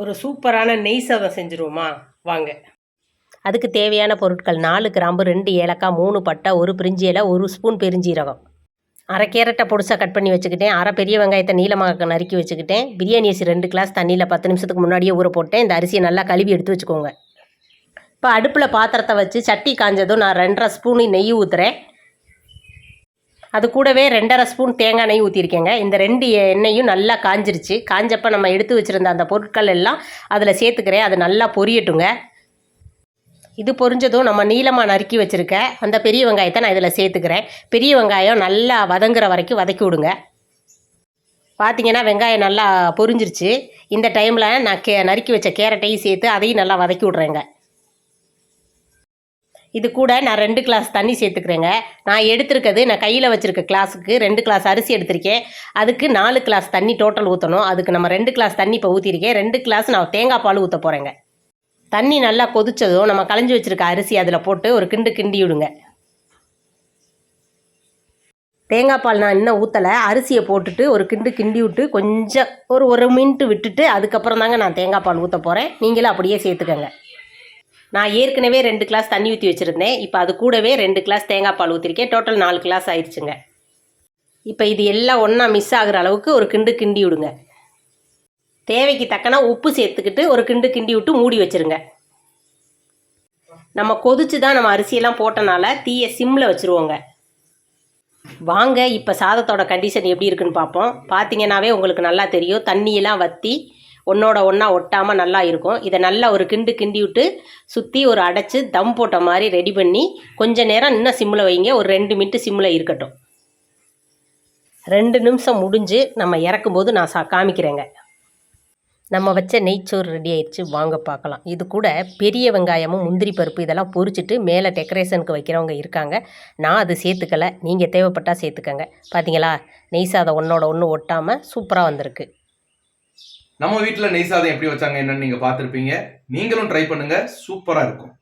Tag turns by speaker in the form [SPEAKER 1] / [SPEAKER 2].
[SPEAKER 1] ஒரு சூப்பரான நெய் சாதம் செஞ்சுருவோமா? வாங்க.
[SPEAKER 2] அதுக்கு தேவையான பொருட்கள் நாலு கிராம்பு ரெண்டு ஏலக்காய் மூணு பட்டை ஒரு பிரிஞ்சி இலை ஒரு ஸ்பூன் பெருஞ்சீரகம். அரை கேரட்டை பொடிசாக கட் பண்ணி வச்சுக்கிட்டேன். அரை பெரிய வெங்காயத்தை நீளமாக நறுக்கி வச்சுக்கிட்டேன். பிரியாணி அரிசி ரெண்டு கிளாஸ் தண்ணியில் பத்து நிமிஷத்துக்கு முன்னாடியே ஊற போட்டேன். இந்த அரிசியை நல்லா கழுவி எடுத்து வச்சுக்கோங்க. இப்போ அடுப்பில் பாத்திரத்தை வச்சு சட்டி காஞ்சதும் நான் ரெண்டரை ஸ்பூனு நெய் ஊற்றுறேன் அது கூடவே ரெண்டரை ஸ்பூன் தேங்காய் நெய் ஊற்றிருக்கேங்க இந்த ரெண்டு எண்ணெயும் நல்லா காஞ்சிருச்சு. காஞ்சப்போ நம்ம எடுத்து வச்சுருந்த அந்த பொருட்கள் எல்லாம் அதில் சேர்த்துக்கிறேன். அது நல்லா பொரியட்டுங்க. இது பொரிஞ்சதும் நம்ம நீளமாக நறுக்கி வச்சுருக்க அந்த பெரிய வெங்காயத்தை நான் இதில் சேர்த்துக்கிறேன். பெரிய வெங்காயம் நல்லா வதங்குற வரைக்கும் வதக்கி விடுங்க. பார்த்தீங்கன்னா வெங்காயம் நல்லா பொரிஞ்சிருச்சு. இந்த டைமில் நான் கே நறுக்கி வச்ச கேரட்டையும் சேர்த்து அதையும் நல்லா வதக்கி விட்றேங்க. இது கூட நான் ரெண்டு கிளாஸ் தண்ணி சேர்த்துக்கிறேங்க. நான் எடுத்திருக்கிறது நான் கையில் வச்சுருக்க கிளாஸுக்கு ரெண்டு கிளாஸ் அரிசி எடுத்திருக்கேன். அதுக்கு நாலு கிளாஸ் தண்ணி டோட்டல் ஊற்றணும் அதுக்கு நம்ம ரெண்டு கிளாஸ் தண்ணி இப்போ ஊற்றிருக்கேன் ரெண்டு கிளாஸ் நான் தேங்காய் பால் ஊற்ற போகிறேங்க தண்ணி நல்லா கொதிச்சதும் நம்ம களைஞ்சி வச்சுருக்க அரிசி அதில் போட்டு ஒரு கிண்டு கிண்டி விடுங்க. தேங்காய் பால் நான் இன்னும் ஊற்றலை அரிசியை போட்டுட்டு ஒரு கிண்டு கிண்டி விட்டு கொஞ்சம் ஒரு ஒரு மினிட்டு விட்டுட்டு அதுக்கப்புறம் தாங்க நான் தேங்காய் பால் ஊற்ற போகிறேன் நீங்களும் அப்படியே சேர்த்துக்கங்க. நான் ஏற்கனவே ரெண்டு கிளாஸ் தண்ணி ஊற்றி வச்சுருந்தேன். இப்போ அது கூடவே ரெண்டு கிளாஸ் தேங்காய் பால் ஊற்றிருக்கேன் டோட்டல் நாலு கிளாஸ் ஆயிடுச்சுங்க. இப்போ இது எல்லாம் ஒன்றா மிஸ் ஆகுற அளவுக்கு ஒரு கிண்டு கிண்டி விடுங்க. தேவைக்கு தக்கன உப்பு சேர்த்துக்கிட்டு ஒரு கிண்டு கிண்டி விட்டு மூடி வச்சுருங்க. நம்ம கொதிச்சு தான் நம்ம அரிசியெல்லாம் போட்டனால தீயை சிம்மில் வச்சுருவோங்க. வாங்க இப்போ சாதத்தோட கண்டிஷன் எப்படி இருக்குன்னு பார்ப்போம். பார்த்தீங்கன்னாவே உங்களுக்கு நல்லா தெரியும். தண்ணியெல்லாம் வற்றி ஒன்றோட ஒன்றா ஒட்டாமல் நல்லா இருக்கும். இதை நல்லா ஒரு கிண்டு கிண்டி விட்டு சுற்றி ஒரு அடைச்சி தம் போட்ட மாதிரி ரெடி பண்ணி கொஞ்ச நேரம் இன்னும் சிம்மில் வைங்க. ஒரு ரெண்டு மினிட்டு சிம்மில் இருக்கட்டும். ரெண்டு நிமிஷம் முடிஞ்சு நம்ம இறக்கும்போது நான் சா காமிக்கிறேங்க. நம்ம வச்ச நெய்ச்சோறு ரெடி ஆயிடுச்சு. வாங்க பார்க்கலாம். இது கூட பெரிய வெங்காயமும் முந்திரி பருப்பு இதெல்லாம் பொறிச்சிட்டு மேலே டெக்கரேஷனுக்கு வைக்கிறவங்க இருக்காங்க. நான் அது சேர்த்துக்கல. நீங்கள் தேவைப்பட்டால் சேர்த்துக்கங்க. பார்த்தீங்களா நெய் சாதம் ஒன்றோட ஒன்று ஒட்டாமல் சூப்பராக வந்திருக்கு.
[SPEAKER 3] நம்ம வீட்டில் நெய் சாதம் எப்படி வச்சாங்க என்னன்னு நீங்கள் பார்த்துருப்பீங்க. நீங்களும் ட்ரை பண்ணுங்க. சூப்பராக இருக்கும்.